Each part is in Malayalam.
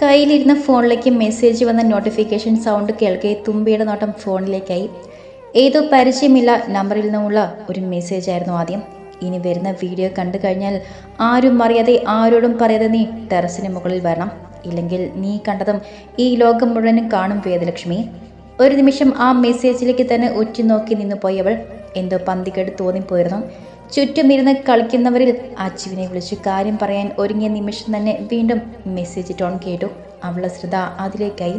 കയ്യിലിരുന്ന ഫോണിലേക്ക് മെസ്സേജ് വന്ന നോട്ടിഫിക്കേഷൻ സൗണ്ട് കേൾക്കെ തുമ്പിയുടെ നോട്ടം ഫോണിലേക്കായി. ഏതോ പരിചയമില്ല നമ്പറിൽ നിന്നുള്ള ഒരു മെസ്സേജ് ആയിരുന്നു ആദ്യം. ഇനി വരുന്ന വീഡിയോ കണ്ടു കഴിഞ്ഞാൽ ആരും അറിയാതെ ആരോടും പറയാതെ നീ ടെറസിന് മുകളിൽ വരണം. ഇല്ലെങ്കിൽ നീ കണ്ടതും ഈ ലോകം മുഴുവനും കാണും വേദലക്ഷ്മി. ഒരു നിമിഷം ആ മെസ്സേജിലേക്ക് തന്നെ ഉറ്റുനോക്കി നിന്നു പോയവൾ എന്തോ പന്തികേട് തോന്നിപ്പോയിരുന്നു. ചുറ്റുമിരുന്ന് കളിക്കുന്നവരിൽ അച്ചുവിനെ വിളിച്ച് കാര്യം പറയാൻ ഒരുങ്ങിയ നിമിഷം തന്നെ വീണ്ടും മെസ്സേജ് ടോൺ കേട്ടു. അവളുടെ ശ്രദ്ധ അതിലേക്കായി.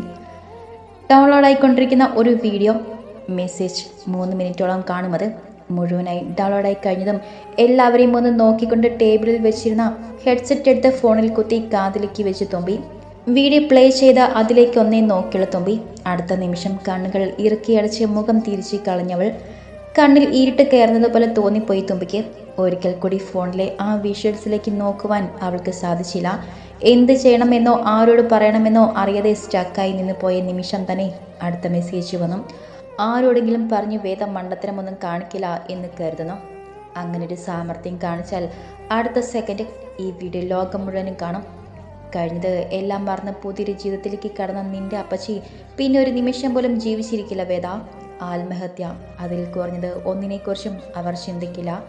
ഡൗൺലോഡായിക്കൊണ്ടിരിക്കുന്ന ഒരു വീഡിയോ മെസ്സേജ് മൂന്ന് മിനിറ്റോളം കാണുന്നത്. മുഴുവനായി ഡൗൺലോഡായി കഴിഞ്ഞതും എല്ലാവരെയും ഒന്ന് നോക്കിക്കൊണ്ട് ടേബിളിൽ വെച്ചിരുന്ന ഹെഡ്സെറ്റ് എടുത്ത് ഫോണിൽ കുത്തി കാതിലേക്ക് വെച്ച് തുമ്പി. വീഡിയോ പ്ലേ ചെയ്ത് അതിലേക്ക് ഒന്നേ നോക്കിയുള്ള തുമ്പി. അടുത്ത നിമിഷം കണ്ണുകൾ ഇറുക്കിയടച്ച് മുഖം തിരിച്ച് കളഞ്ഞവൾ കണ്ണിൽ ഈരിട്ട് കയറുന്നത് പോലെ തോന്നിപ്പോയി തുമ്പിക്ക്. ഒരിക്കൽ കൂടി ഫോണിലെ ആ വിഷ്വൽസിലേക്ക് നോക്കുവാൻ അവൾക്ക് സാധിച്ചില്ല. എന്ത് ചെയ്യണമെന്നോ ആരോട് പറയണമെന്നോ അറിയാതെ സ്റ്റക്കായി നിന്ന് പോയ നിമിഷം തന്നെ അടുത്ത മെസ്സേജ് വന്നു. ആരോടെങ്കിലും പറഞ്ഞു വേദ മണ്ടത്തരമൊന്നും കാണിക്കില്ല എന്ന് കരുതുന്നു. അങ്ങനെ ഒരു സാമർഥ്യം കാണിച്ചാൽ അടുത്ത സെക്കൻഡ് ഈ വീഡിയോ ലോകം മുഴുവനും കാണും. കഴിഞ്ഞത് എല്ലാം മറന്ന് പുതിയൊരു ജീവിതത്തിലേക്ക് കടന്ന നിന്റെ അപ്പച്ചി പിന്നെ ഒരു നിമിഷം പോലും ജീവിച്ചിരിക്കില്ല വേദ. ആത്മഹത്യ. അതിൽ കുറഞ്ഞത് ഒന്നിനെക്കുറിച്ചും അവർ ചിന്തിക്കില്ല.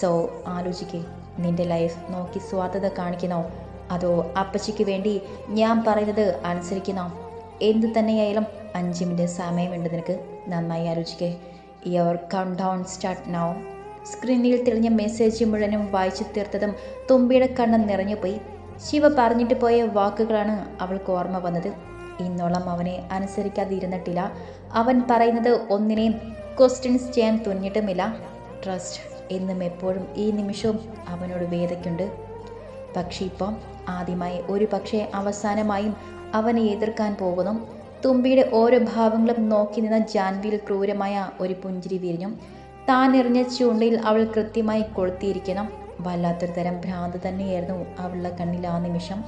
സോ ആലോചിക്കേ. നിന്റെ ലൈഫ് നോക്കി സ്വാർത്ഥത കാണിക്കണോ അതോ അപ്പച്ചിക്ക് വേണ്ടി ഞാൻ പറയുന്നത് അനുസരിക്കണോ എന്തു തന്നെയായാലും അഞ്ച് മിനിറ്റ് സമയമുണ്ട് നിനക്ക്. നന്നായി ആലോചിക്കേ. Your count down start now സ്ക്രീനിൽ തെളിഞ്ഞ മെസ്സേജ് മുഴുവനും വായിച്ചു തീർത്തതും തുമ്പിയുടെ കണ്ണം നിറഞ്ഞുപോയി ശിവ പറഞ്ഞിട്ട് പോയ വാക്കുകളാണ് അവൾക്ക് ഓർമ്മ വന്നത്. ഇന്നോളം അവനെ അനുസരിക്കാതിരുന്നിട്ടില്ല. അവൻ പറയുന്നത് ഒന്നിനെയും ക്വസ്റ്റ്യൻസ് ചെയ്യാൻ തുന്നിട്ടുമില്ല. ട്രസ്റ്റ് എന്നും എപ്പോഴും ഈ നിമിഷവും അവനോട് വേദയ്ക്കുണ്ട്. പക്ഷേ ഇപ്പം ആദ്യമായി ഒരു പക്ഷേ അവസാനമായും അവനെ എതിർക്കാൻ പോകുന്നു. തുമ്പിയുടെ ഓരോ ഭാവങ്ങളും നോക്കി നിന്ന ജാൻവിയിൽ ക്രൂരമായ ഒരു പുഞ്ചിരി വിരിഞ്ഞു. താൻ എറിഞ്ഞ ചൂണ്ടയിൽ അവൾ കൃത്യമായി കൊളുത്തിയിരിക്കണം വല്ലാത്തൊരു തരം ഭ്രാന്ത് തന്നെയായിരുന്നു അവളുടെ കണ്ണിൽ ആ നിമിഷം.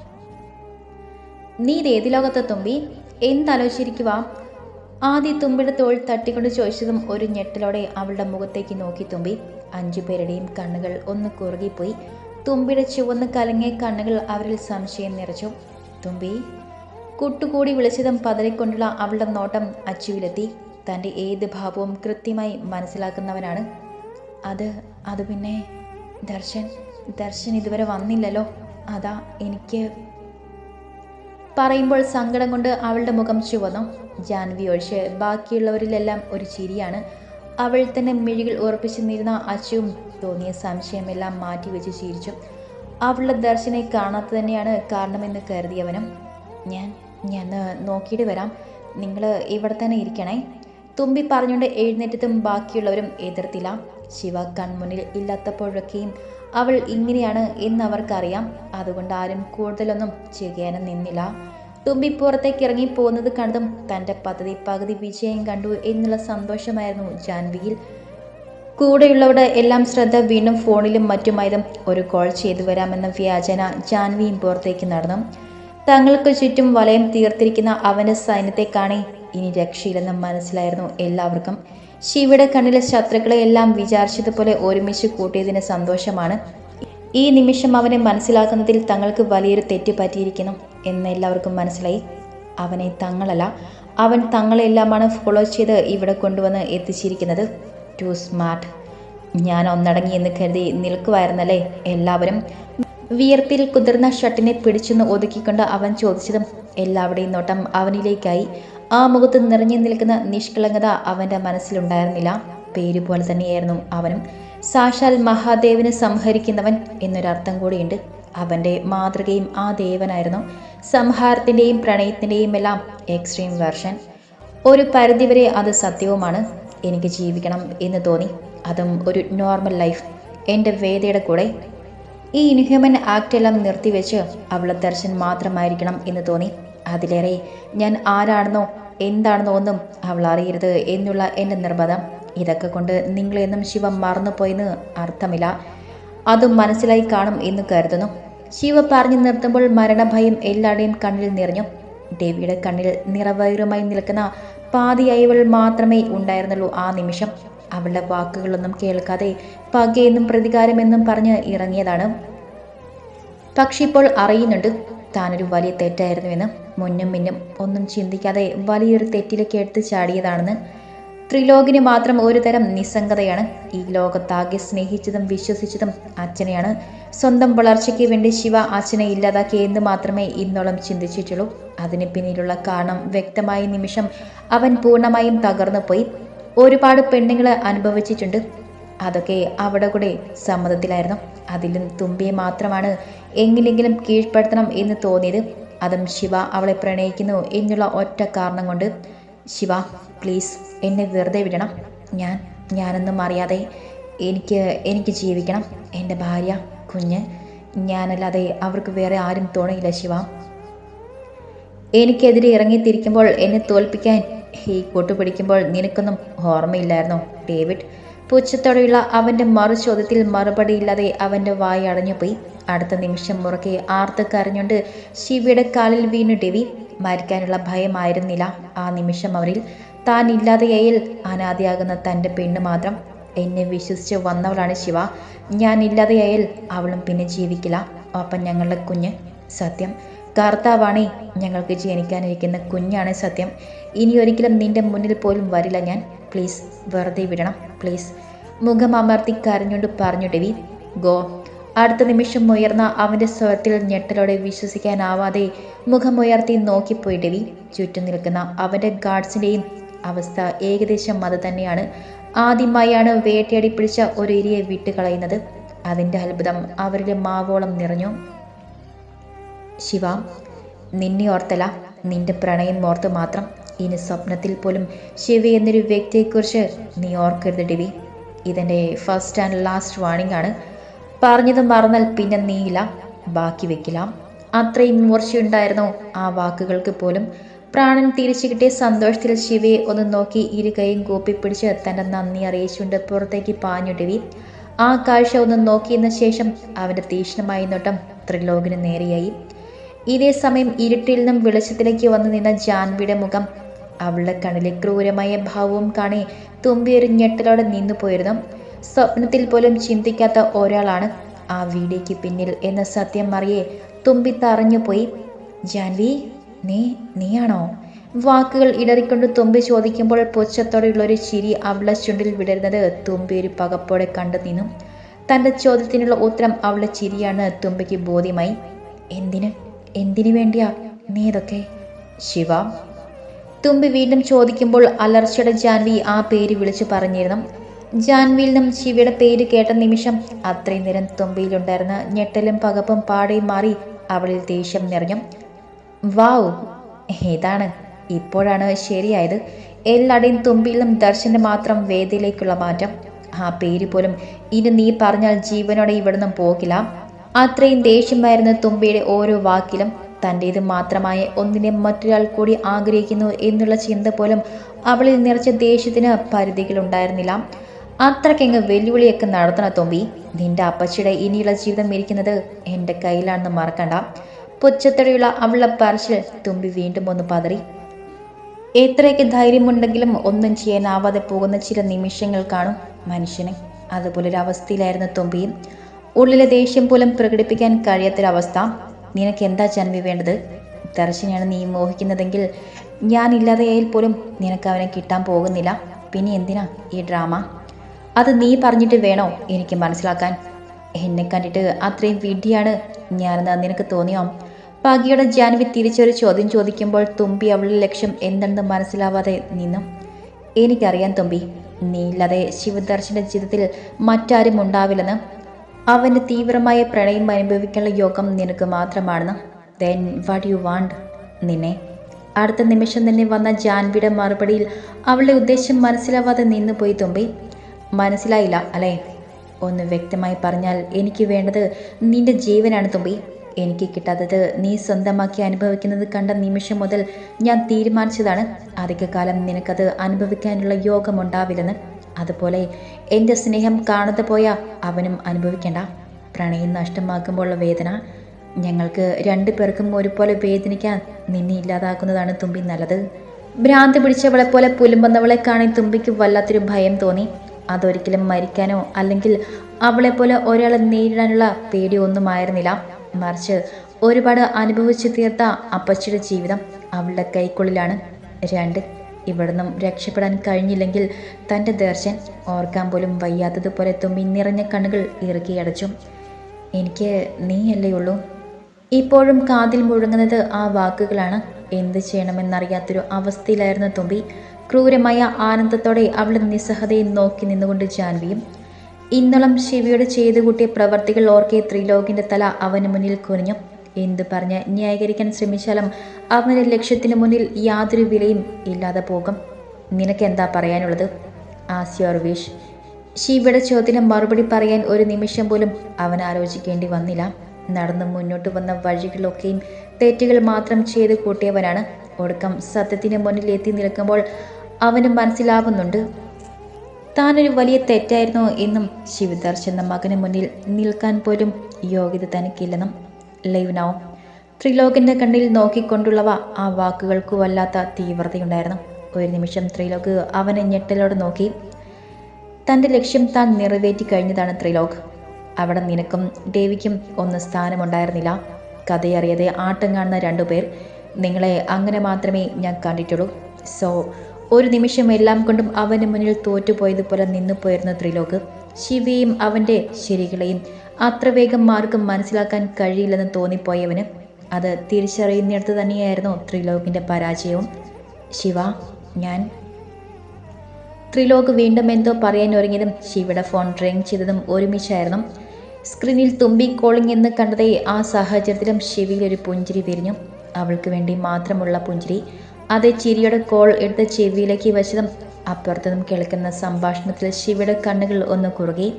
നീ ഏത് ലോകത്തെ തുമ്പി? എന്താലോചിച്ചിരിക്കുക ആദ്യ തുമ്പിയുടെ തോൾ തട്ടിക്കൊണ്ട് ചോദിച്ചതും ഒരു ഞെട്ടലോടെ അവളുടെ മുഖത്തേക്ക് നോക്കി തുമ്പി. അഞ്ചു പേരുടെയും കണ്ണുകൾ ഒന്ന് കുറുകിപ്പോയി. തുമ്പിയുടെ ചുവന്ന് കലങ്ങിയ കണ്ണുകൾ അവരിൽ സംശയം നിറച്ചു. തുമ്പി കുട്ടുകൂടി വിളിച്ചതും പതറിക്കൊണ്ടുള്ള അവളുടെ നോട്ടം അച്ചുവിലെത്തി. തന്റെ ഏത് ഭാവവും കൃത്യമായി മനസ്സിലാക്കുന്നവനാണ്. അത് അത് പിന്നെ ദർശൻ ദർശൻ ഇതുവരെ വന്നില്ലല്ലോ. അതാ എനിക്ക് പറയുമ്പോൾ സങ്കടം കൊണ്ട് അവളുടെ മുഖം ചുവന്നു. ജാൻവി ഒഴിച്ച് ബാക്കിയുള്ളവരിലെല്ലാം ഒരു ചിരിയാണ്. അവൾ തന്നെ മിഴികൾ ഉറപ്പിച്ചു നിന്നിരുന്ന അച്ചുവും തോന്നിയ സംശയമെല്ലാം മാറ്റിവെച്ച് ചിരിച്ചു. അവളുടെ ദർശനെ കാണാത്ത തന്നെയാണ് കാരണമെന്ന് കരുതിയവനും. ഞാൻ ഞാൻ നോക്കിയിട്ട് വരാം. നിങ്ങൾ ഇവിടെ തന്നെ ഇരിക്കണേ. തുമ്പി പറഞ്ഞുകൊണ്ട് എഴുന്നേറ്റത്തും ബാക്കിയുള്ളവരും എതിർത്തില്ല. ശിവ കൺമുന്നിൽ ഇല്ലാത്തപ്പോഴൊക്കെയും അവൾ ഇങ്ങനെയാണ് എന്ന് അവർക്കറിയാം. അതുകൊണ്ട് ആരും കൂടുതലൊന്നും ചെയ്യാനും നിന്നില്ല. തുമ്പി പുറത്തേക്ക് ഇറങ്ങി പോകുന്നത് കണ്ടതും തന്റെ പദ്ധതി പകുതി വിജയം കണ്ടു എന്നുള്ള സന്തോഷമായിരുന്നു ജാൻവിയിൽ. കൂടെയുള്ളവരുടെ എല്ലാം ശ്രദ്ധ വീണ്ടും ഫോണിലും മറ്റുമായതും ഒരു കോൾ ചെയ്തു വരാമെന്ന വ്യാജന ജാൻവിയും പുറത്തേക്ക് നടന്നു. തങ്ങൾക്ക് ചുറ്റും വലയം തീർത്തിരിക്കുന്ന അവന്റെ സൈന്യത്തെ കാണി ഇനി രക്ഷയില്ലെന്ന് മനസ്സിലായിരുന്നു എല്ലാവർക്കും. ശിവയുടെ കണ്ണിലെ ശത്രുക്കളെ എല്ലാം വിചാരിച്ചതുപോലെ ഒരുമിച്ച് കൂട്ടിയതിന് സന്തോഷമാണ്. ഈ നിമിഷം അവനെ മനസ്സിലാക്കുന്നതിൽ തങ്ങൾക്ക് വലിയൊരു തെറ്റ് പറ്റിയിരിക്കുന്നു എന്ന് എല്ലാവർക്കും മനസ്സിലായി. അവനെ തങ്ങളല്ല അവൻ തങ്ങളെല്ലാമാണ് ഫോളോ ചെയ്ത് ഇവിടെ കൊണ്ടുവന്ന് എത്തിച്ചിരിക്കുന്നത്. ടു സ്മാർട്ട് ഞാൻ ഒന്നടങ്ങി എന്ന് കരുതി നിൽക്കുമായിരുന്നല്ലേ എല്ലാവരും? വിയർപ്പിൽ കുതിർന്ന ഷട്ടിനെ പിടിച്ചൊന്ന് ഒതുക്കിക്കൊണ്ട് അവൻ ചോദിച്ചതും എല്ലാവരുടെയും നോട്ടം അവനിലേക്കായി. ആ മുഖത്ത് നിറഞ്ഞു നിൽക്കുന്ന നിഷ്കളങ്കത അവന്റെ മനസ്സിലുണ്ടായിരുന്നില്ല. പേര് പോലെ തന്നെയായിരുന്നു അവനും. സാക്ഷാൽ മഹാദേവനെ സംഹരിക്കുന്നവൻ എന്നൊരർത്ഥം കൂടിയുണ്ട്. അവന്റെ മാതൃകയും ആ ദേവനായിരുന്നു. സംഹാരത്തിന്റെയും പ്രണയത്തിന്റെയും എല്ലാം എക്സ്ട്രീം വെർഷൻ ഒരു പരിധിവരെ അത് സത്യവുമാണ്. എനിക്ക് ജീവിക്കണം എന്ന് തോന്നി. അതും ഒരു നോർമൽ ലൈഫ് എന്റെ വേദയുടെ കൂടെ. ഈ ഇൻഹ്യൂമൻ ആക്ട് എല്ലാം നിർത്തിവെച്ച് അവളെ ദർശൻ മാത്രമായിരിക്കണം എന്ന് തോന്നി. അതിലേറെ ഞാൻ ആരാണെന്നോ എന്താണെന്നോ ഒന്നും അവൾ അറിയരുത് എന്നുള്ള എന്റെ നിർബന്ധം. ഇതൊക്കെ കൊണ്ട് നിങ്ങളെന്നും ശിവ മറന്നുപോയെന്ന് അർത്ഥമില്ല. അതും മനസ്സിലായി കാണും എന്ന് കരുതുന്നു. ശിവ പറഞ്ഞു നിർത്തുമ്പോൾ മരണഭയം എല്ലാവരുടെയും കണ്ണിൽ നിറഞ്ഞു. ദേവിയുടെ കണ്ണിൽ നിറവൈറുമായി നിൽക്കുന്ന പാതിയായവൾ മാത്രമേ ഉണ്ടായിരുന്നുള്ളൂ ആ നിമിഷം. അവളുടെ വാക്കുകളൊന്നും കേൾക്കാതെ പകയെന്നും പ്രതികാരമെന്നും പറഞ്ഞ് ഇറങ്ങിയതാണ്. പക്ഷെ ഇപ്പോൾ അറിയുന്നുണ്ട് താനൊരു വലിയ തെറ്റായിരുന്നുവെന്ന്. മുന്നും മിന്നും ഒന്നും ചിന്തിക്കാതെ വലിയൊരു തെറ്റിലേക്ക് എടുത്തു ചാടിയതാണെന്ന്. ത്രിലോകിന് മാത്രം ഒരു തരം നിസ്സംഗതയാണ്. ഈ ലോകത്താകെ സ്നേഹിച്ചതും വിശ്വസിച്ചതും അച്ഛനെയാണ്. സ്വന്തം വളർച്ചയ്ക്ക് വേണ്ടി ശിവ അച്ഛനെ ഇല്ലാതാക്കി എന്ന് മാത്രമേ ഇന്നോളം ചിന്തിച്ചിട്ടുള്ളൂ. അതിന് പിന്നിലുള്ള കാരണം വ്യക്തമായ നിമിഷം അവൻ പൂർണമായും തകർന്നു പോയി ഒരുപാട് പെണ്ണുങ്ങൾ അനുഭവിച്ചിട്ടുണ്ട്. അതൊക്കെ അവിടെ കൂടെ സമ്മതത്തിലായിരുന്നു. അതിലും തുമ്പിയെ മാത്രമാണ് എങ്ങനെങ്കിലും കീഴ്പ്പെടുത്തണം എന്ന് തോന്നിയത്. അതും ശിവ അവളെ പ്രണയിക്കുന്നു എന്നുള്ള ഒറ്റ കാരണം കൊണ്ട് ശിവ പ്ലീസ് എന്നെ വെറുതെ വിടണം. ഞാൻ ഞാനൊന്നും അറിയാതെ എനിക്ക് എനിക്ക് ജീവിക്കണം. എന്റെ ഭാര്യ കുഞ്ഞ് ഞാനല്ലാതെ അവർക്ക് വേറെ ആരും തോന്നിയില്ല ശിവ. എനിക്കെതിരെ ഇറങ്ങിത്തിരിക്കുമ്പോൾ എന്നെ തോൽപ്പിക്കാൻ ഈ കൂട്ടുപിടിക്കുമ്പോൾ നിനക്കൊന്നും ഓർമ്മയില്ലായിരുന്നോ ഡേവിഡ്? പുച്ഛത്തോടെയുള്ള അവന്റെ മറുചോദ്യത്തിൽ മറുപടിയില്ലാതെ അവന്റെ വായ അടഞ്ഞുപോയി. അടുത്ത നിമിഷം മുറക്കെ ആർത്ത് കരഞ്ഞുകൊണ്ട് ശിവയുടെ കാലിൽ വീണു ടെവി മരിക്കാനുള്ള ഭയമായിരുന്നില്ല. ആ നിമിഷം അവരിൽ താൻ ഇല്ലാതെയായിൽ അനാദിയാകുന്ന തന്റെ പെണ്ണ് മാത്രം. എന്നെ വിശ്വസിച്ച് വന്നവളാണ് ശിവ. ഞാൻ ഇല്ലാതെയായാൽ അവളും പിന്നെ ജീവിക്കില്ല. ഒപ്പം ഞങ്ങളുടെ കുഞ്ഞ്. സത്യം. കർത്താവാണേ ഞങ്ങൾക്ക് ജനിക്കാനിരിക്കുന്ന കുഞ്ഞാണ് സത്യം. ഇനി ഒരിക്കലും നിന്റെ മുന്നിൽ പോലും വരില്ല ഞാൻ. പ്ലീസ് വെറുതെ വിടണം. പ്ലീസ്. മുഖം അമർത്തി കരഞ്ഞുകൊണ്ട് പറഞ്ഞു ടെവി ഗോ. അടുത്ത നിമിഷം ഉയർന്ന അവന്റെ സ്വരത്തിൽ ഞെട്ടലോടെ വിശ്വസിക്കാനാവാതെ മുഖമുയർത്തി നോക്കിപ്പോയി ടെവി ചുറ്റും നിൽക്കുന്ന അവന്റെ ഗാർഡ്സിന്റെയും അവസ്ഥ ഏകദേശം അത് തന്നെയാണ്. ആദ്യമായാണ് വേട്ടയാടി പിടിച്ച ഒരു ഇരിയെ വിട്ടുകളയുന്നത്. അതിന്റെ അത്ഭുതം അവരുടെ മാവോളം നിറഞ്ഞു. ശിവ നിന്നെ ഓർത്തല. നിന്റെ പ്രണയം ഓർത്ത് മാത്രം ഇനി സ്വപ്നത്തിൽ പോലും ശിവ എന്നൊരു വ്യക്തിയെക്കുറിച്ച് നീ ഓർക്കരുത് ഡിവി. ഇതെന്റെ ഫസ്റ്റ് ആൻഡ് ലാസ്റ്റ് വാണിംഗ് ആണ്. പറഞ്ഞത് മറന്നാൽ പിന്നെ നീയില്ല. ബാക്കി വെക്കില്ല. അത്രയും മൂർച്ചയുണ്ടായിരുന്നു ആ വാക്കുകൾക്ക് പോലും പ്രാണൻ തിരിച്ചു കിട്ടിയ സന്തോഷത്തിൽ ശിവയെ ഒന്ന് നോക്കി ഇരു കൈയും കൂപ്പിപ്പിടിച്ച് തന്റെ നന്ദി അറിയിച്ചുകൊണ്ട് പുറത്തേക്ക് പാഞ്ഞു ഡിവി. ആ കാഴ്ച ഒന്ന് നോക്കിയെന്ന ശേഷം അവന്റെ തീക്ഷ്ണമായ നോട്ടം ത്രിലോകിന് നേരെയായി. ഇതേ സമയം ഇരുട്ടിൽ നിന്നും വെളിച്ചത്തിലേക്ക് വന്നു നിന്ന ജാൻവിയുടെ മുഖം അവളുടെ കണ്ണിലെ ക്രൂരമായ ഭാവവും കാണി തുമ്പിയൊരു ഞെട്ടലോടെ നിന്നു പോയിരുന്നു. സ്വപ്നത്തിൽ പോലും ചിന്തിക്കാത്ത ഒരാളാണ് ആ വീടേക്ക് പിന്നിൽ എന്ന സത്യം അറിയെ തുമ്പി തറഞ്ഞുപോയി ജാൻവി നീ നീയാണോ? വാക്കുകൾ ഇടറിക്കൊണ്ട് തുമ്പി ചോദിക്കുമ്പോൾ പുച്ഛത്തോടെയുള്ള ഒരു ചിരി അവളുടെ ചുണ്ടിൽ വിടരുന്നത് തുമ്പി ഒരു പകപ്പോടെ കണ്ടു നിന്നു. തന്റെ ചോദ്യത്തിനുള്ള ഉത്തരം അവളുടെ ചിരിയാണ് തുമ്പിക്ക് ബോധ്യമായി. എന്തിന്? എന്തിനു വേണ്ടിയാ നീ ഇതൊക്കെ? ശിവ? തുമ്പി വീണ്ടും ചോദിക്കുമ്പോൾ അലർച്ചയുടെ ജാൻവി ആ പേര് വിളിച്ചു പറഞ്ഞിരുന്നു. ജാൻവിയിൽ നിന്നും ശിവയുടെ പേര് കേട്ട നിമിഷം അത്രയും നേരം തുമ്പിയിലുണ്ടായിരുന്ന ഞെട്ടലും പകപ്പും പാടയും മാറി അവളിൽ ദേഷ്യം നിറഞ്ഞു. വാവ് ഇതാണ്. ഇപ്പോഴാണ് ശരിയായത്. എല്ലാടേയും തുമ്പിയിലും ദർശന്റെ മാത്രം വേദിയിലേക്കുള്ള മാറ്റം. ആ പേര് പോലും ഇനി നീ പറഞ്ഞാൽ ജീവനോടെ ഇവിടുന്ന് പോകില്ല. അത്രയും ദേഷ്യമായിരുന്ന തുമ്പയുടെ ഓരോ വാക്കിലും തന്റേത് മാത്രമായ ഒന്നിനെ മറ്റൊരാൾ കൂടി ആഗ്രഹിക്കുന്നു എന്നുള്ള ചിന്ത പോലും അവളിൽ നിറച്ച ദേഷ്യത്തിന് പരിധികളുണ്ടായിരുന്നില്ല. അത്രക്കങ്ങ് വെല്ലുവിളിയൊക്കെ നടത്തണ തുമ്പി നിന്റെ അപ്പച്ചിയുടെ ഇനിയുള്ള ജീവിതം ഇരിക്കുന്നത് എന്റെ കയ്യിലാണെന്ന് മറക്കണ്ട. പുച്ഛത്തോടെയുള്ള അവളുടെ പറച്ചിൽ തുമ്പി വീണ്ടും ഒന്ന് പതറി. എത്രയൊക്കെ ധൈര്യമുണ്ടെങ്കിലും ഒന്നും ചെയ്യാനാവാതെ പോകുന്ന ചില നിമിഷങ്ങൾ കാണും മനുഷ്യനെ. അതുപോലൊരവസ്ഥയിലായിരുന്നു തുമ്പിയും. ഉള്ളിലെ ദേഷ്യം പോലും പ്രകടിപ്പിക്കാൻ കഴിയാത്തൊരവസ്ഥ. നിനക്ക് എന്താ ജന്മി വേണ്ടത്? ദർശനെയാണ് നീ മോഹിക്കുന്നതെങ്കിൽ ഞാനില്ലാതെയായാൽ പോലും നിനക്ക് അവനെ കിട്ടാൻ പോകുന്നില്ല. പിന്നെ എന്തിനാ ഈ ഡ്രാമ? അത് നീ പറഞ്ഞിട്ട് വേണോ എനിക്ക് മനസ്സിലാക്കാൻ? എന്നെ കണ്ടിട്ട് അത്രയും വിഡ്ഢിയാണ് ഞാനെന്ന് നിനക്ക് തോന്നിയോ? പകിയുടെ ജാൻവി തിരിച്ചൊരു ചോദ്യം ചോദിക്കുമ്പോൾ തുമ്പി അവളുടെ ലക്ഷ്യം എന്തെന്ന് മനസ്സിലാവാതെ നിന്നു. എനിക്കറിയാം തുമ്പി നീ ഇല്ലാതെ ശിവദർശന്റെ ജീവിതത്തിൽ മറ്റാരും ഉണ്ടാവില്ലെന്ന്. അവന്റെ തീവ്രമായ പ്രണയം അനുഭവിക്കാനുള്ള യോഗം നിനക്ക് മാത്രമാണെന്ന് ദെൻ വാട്ട് യു വാണ്ട് നിന്നെ? അടുത്ത നിമിഷം തന്നെ വന്ന ജാൻവിയുടെ മറുപടിയിൽ അവളുടെ ഉദ്ദേശം മനസ്സിലാവാതെ നിന്നുപോയി തുമ്പി. മനസ്സിലായില്ല അല്ലേ? ഒന്ന് വ്യക്തമായി പറഞ്ഞാൽ എനിക്ക് വേണ്ടത് നിന്റെ ജീവനാണ് തുമ്പി. എനിക്ക് കിട്ടാത്തത് നീ സ്വന്തമാക്കി അനുഭവിക്കുന്നത് കണ്ട നിമിഷം മുതൽ ഞാൻ തീരുമാനിച്ചതാണ്. അധികകാലം നിനക്കത് അനുഭവിക്കാനുള്ള യോഗമുണ്ടാവില്ലെന്ന് അതുപോലെ എന്റെ സ്നേഹം കാണാതെ പോയ അവനും അനുഭവിക്കേണ്ട. പ്രണയം നഷ്ടമാക്കുമ്പോഴുള്ള വേദന. ഞങ്ങൾക്ക് രണ്ടു പേർക്കും ഒരുപോലെ വേദനിക്കാൻ നിന്നെ ഇല്ലാതാക്കുന്നതാണ് തുമ്പി നല്ലത്. ഭ്രാന്തി പിടിച്ചവളെ പോലെ പുലുമ്പുന്നവളെ കാണി തുമ്പിക്ക് വല്ലാത്തൊരു ഭയം തോന്നി. അതൊരിക്കലും മരിക്കാനോ അല്ലെങ്കിൽ അവളെ പോലെ ഒരാളെ നേരിടാനുള്ള പേടിയൊന്നും ആയിരുന്നില്ല. മറിച്ച് ഒരുപാട് അനുഭവിച്ചു തീർത്ത അപ്പച്ചിയുടെ ജീവിതം അവളുടെ കൈക്കുള്ളിലാണ്. രണ്ട് ഇവിടുന്നും രക്ഷപ്പെടാൻ കഴിഞ്ഞില്ലെങ്കിൽ തന്റെ ദർശൻ ഓർക്കാൻ പോലും വയ്യാത്തതുപോലെ തുമ്പി നിറഞ്ഞ കണ്ണുകൾ ഇറുക്കിയടച്ചു എനിക്ക് നീയല്ലേ ഉള്ളൂ? ഇപ്പോഴും കാതിൽ മുഴങ്ങുന്നത് ആ വാക്കുകളാണ്. എന്ത് ചെയ്യണമെന്നറിയാത്തൊരു അവസ്ഥയിലായിരുന്നു തുമ്പി. ക്രൂരമായ ആനന്ദത്തോടെ അവളുടെ നിസ്സഹതയെ നോക്കി നിന്നുകൊണ്ട് ജാൻവിയും ഇന്നോളം ശിവയോട് ചെയ്തു കൂട്ടിയ പ്രവർത്തികൾ ഓർക്കെ ത്രിലോകിന്റെ തല അവന് മുന്നിൽ കുനിഞ്ഞു. എന്തു പറഞ്ഞ് ന്യായീകരിക്കാൻ ശ്രമിച്ചാലും അവന്റെ ലക്ഷ്യത്തിന് മുന്നിൽ യാതൊരു വിലയും ഇല്ലാതെ പോകും. നിനക്കെന്താ പറയാനുള്ളത്? ആസ് യുവർ വിഷ് ചോദ്യത്തിന് മറുപടി പറയാൻ ഒരു നിമിഷം പോലും അവൻ ആലോചിക്കേണ്ടി വന്നില്ല. നടന്ന് മുന്നോട്ട് വന്ന വഴികളൊക്കെയും തെറ്റുകൾ മാത്രം ചെയ്ത് കൂട്ടിയവനാണ്. ഒടുക്കം സത്യത്തിന് മുന്നിൽ എത്തി നിൽക്കുമ്പോൾ അവന് മനസ്സിലാവുന്നുണ്ട്. താനൊരു വലിയ തെറ്റായിരുന്നു എന്നും ശിവദർശ് എന്ന മകന് മുന്നിൽ നിൽക്കാൻ പോലും യോഗ്യത തനിക്കില്ലെന്നും ലൈവ് നൗ ത്രിലോകിന്റെ കണ്ണിൽ നോക്കിക്കൊണ്ടുള്ളവ ആ വാക്കുകൾക്കു വല്ലാത്ത തീവ്രതയുണ്ടായിരുന്നു. ഒരു നിമിഷം ത്രിലോക് അവനെ ഞെട്ടലോടെ നോക്കി. തന്റെ ലക്ഷ്യം താൻ നിറവേറ്റി കഴിഞ്ഞതാണ് ത്രിലോക്. അവിടെ നിനക്കും ദേവിക്കും ഒന്ന് സ്ഥാനമുണ്ടായിരുന്നില്ല. കഥയറിയാതെ ആട്ടം കാണുന്ന രണ്ടുപേർ നിങ്ങളെ അങ്ങനെ മാത്രമേ ഞാൻ കണ്ടിട്ടുള്ളൂ. സോ ഒരു നിമിഷം എല്ലാം കൊണ്ടും അവന് മുന്നിൽ തോറ്റുപോയതുപോലെ നിന്നു പോയിരുന്ന ത്രിലോക്. ശിവയും അവന്റെ ശരികളെയും അത്ര വേഗം മാർഗം മനസ്സിലാക്കാൻ കഴിയില്ലെന്ന് തോന്നിപ്പോയവന് അത് തിരിച്ചറിയുന്നിടത്ത് തന്നെയായിരുന്നു ത്രിലോകിന്റെ പരാജയവും. ശിവ ഞാൻ. ത്രിലോക് വീണ്ടും എന്തോ പറയാൻ ഒരുങ്ങിയതും ശിവയുടെ ഫോൺ റിങ് ചെയ്തതും ഒരുമിച്ചായിരുന്നു. സ്ക്രീനിൽ തുമ്പി കോളിംഗ് എന്ന് കണ്ടതേ ആ സാഹചര്യത്തിലും ശിവയിൽ ഒരു പുഞ്ചിരി വിരിഞ്ഞു. അവൾക്ക് വേണ്ടി മാത്രമുള്ള പുഞ്ചിരി. അതേ ചിരിയുടെ കോൾ എടുത്ത് ചെവിയിലേക്ക് വെച്ചതും അപ്പുറത്തുനിന്നും കേൾക്കുന്ന സംഭാഷണത്തിൽ ശിവയുടെ കണ്ണുകൾ ഒന്ന് കുറുകി.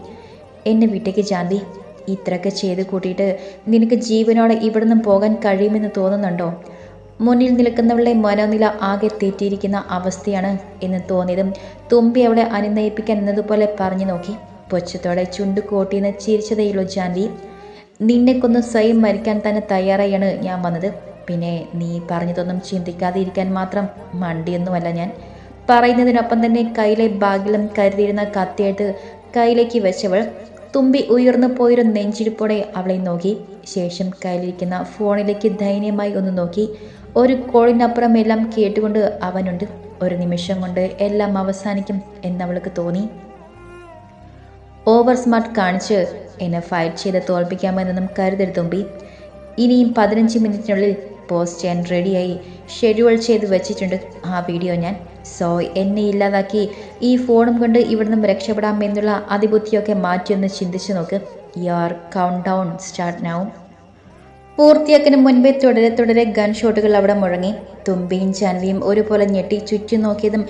എന്നെ വീട്ടേക്ക് ജാന്തി ഇത്രയൊക്കെ ചെയ്ത് കൂട്ടിയിട്ട് നിനക്ക് ജീവനോടെ ഇവിടുന്ന് പോകാൻ കഴിയുമെന്ന് തോന്നുന്നുണ്ടോ? മുന്നിൽ നിൽക്കുന്നവളുടെ മനോനില ആകെ തെറ്റിയിരിക്കുന്ന അവസ്ഥയാണ് എന്ന് തോന്നിയതും തുമ്പി അവളെ അനുനയിപ്പിക്കാൻ എന്നതുപോലെ പറഞ്ഞു നോക്കി. പൊച്ചത്തോടെ ചുണ്ടു കോട്ടിയെന്ന് ചിരിച്ചതേയുള്ളൂ ജാൻവി. നിന്നെ കൊന്ന് സ്വയം മരിക്കാൻ തന്നെ തയ്യാറായാണ് ഞാൻ വന്നത്. പിന്നെ നീ പറഞ്ഞതൊന്നും ചിന്തിക്കാതെ ഇരിക്കാൻ മാത്രം മണ്ടിയൊന്നുമല്ല ഞാൻ. പറയുന്നതിനൊപ്പം തന്നെ കയ്യിലെ ബാഗിലും കരുതിയിരുന്ന കത്തിയെടുത്ത് കയ്യിലേക്ക് വെച്ചവൾ തുമ്പി ഉയർന്നു പോയൊരു നെഞ്ചിരിപ്പോടെ അവളെ നോക്കി. ശേഷം കയ്യിലിരിക്കുന്ന ഫോണിലേക്ക് ദയനീയമായി ഒന്ന് നോക്കി. ഒരു കോളിനപ്പുറം എല്ലാം കേട്ടുകൊണ്ട് അവനുണ്ട്. ഒരു നിമിഷം കൊണ്ട് എല്ലാം അവസാനിക്കും എന്നവൾക്ക് തോന്നി. ഓവർ സ്മാർട്ട് കാണിച്ച് എന്നെ ഫൈറ്റ് ചെയ്ത് തോൽപ്പിക്കാമെന്നൊന്നും കരുതരുതുമ്പി ഇനിയും പതിനഞ്ച് മിനിറ്റിനുള്ളിൽ പോസ്റ്റ് ചെയ്യാൻ റെഡിയായി ഷെഡ്യൂൾ ചെയ്ത് വെച്ചിട്ടുണ്ട്. ആ വീഡിയോ ഞാൻ. സോ എന്നെ ഇല്ലാതാക്കി ഈ ഫോണും കൊണ്ട് ഇവിടുന്ന് രക്ഷപ്പെടാം എന്നുള്ള അതിബുദ്ധിയൊക്കെ മാറ്റിയൊന്ന് ചിന്തിച്ചു നോക്ക്. യുവർ കൗണ്ട് ഡൗൺ സ്റ്റാർട്ട് നാവും പൂർത്തിയാക്കിന് മുൻപേ തുടരെ തുടരെ ഗൺ ഷോട്ടുകൾ അവിടെ മുഴങ്ങി. തുമ്പിയും ചാൻവിയും ഒരുപോലെ ഞെട്ടി ചുറ്റും നോക്കിയതും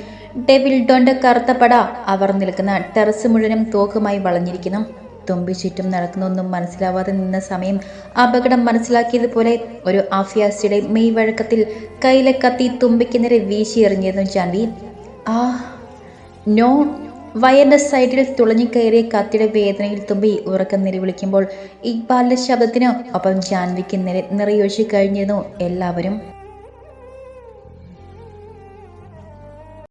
ഡെവിൽ ഡോണ്ട് കറുത്ത പട അവർ നിൽക്കുന്ന ടെറസ് മുഴുവനും തോക്കുമായി വളഞ്ഞിരിക്കുന്നു. തുമ്പി ചുറ്റും നടക്കുന്നൊന്നും മനസ്സിലാവാതെ നിന്ന സമയം അപകടം മനസ്സിലാക്കിയതുപോലെ ഒരു ആഫിയാസിയുടെ മെയ് വഴക്കത്തിൽ കയ്യിലെ കത്തി തുമ്പിക്ക് നേരെ വീശി എറിഞ്ഞിരുന്നു ജാൻവി. ആ നോ. വയറിന്റെ സൈഡിൽ തുളഞ്ഞു കയറിയ കത്തിയുടെ വേദനയിൽ തുമ്പി ഉറക്കം നിലവിളിക്കുമ്പോൾ ഇക്ബാലിന്റെ ശബ്ദത്തിന് ഒപ്പം ജാൻവിക്ക് നിറ നിറയൊഴിച്ചു കഴിഞ്ഞിരുന്നു എല്ലാവരും.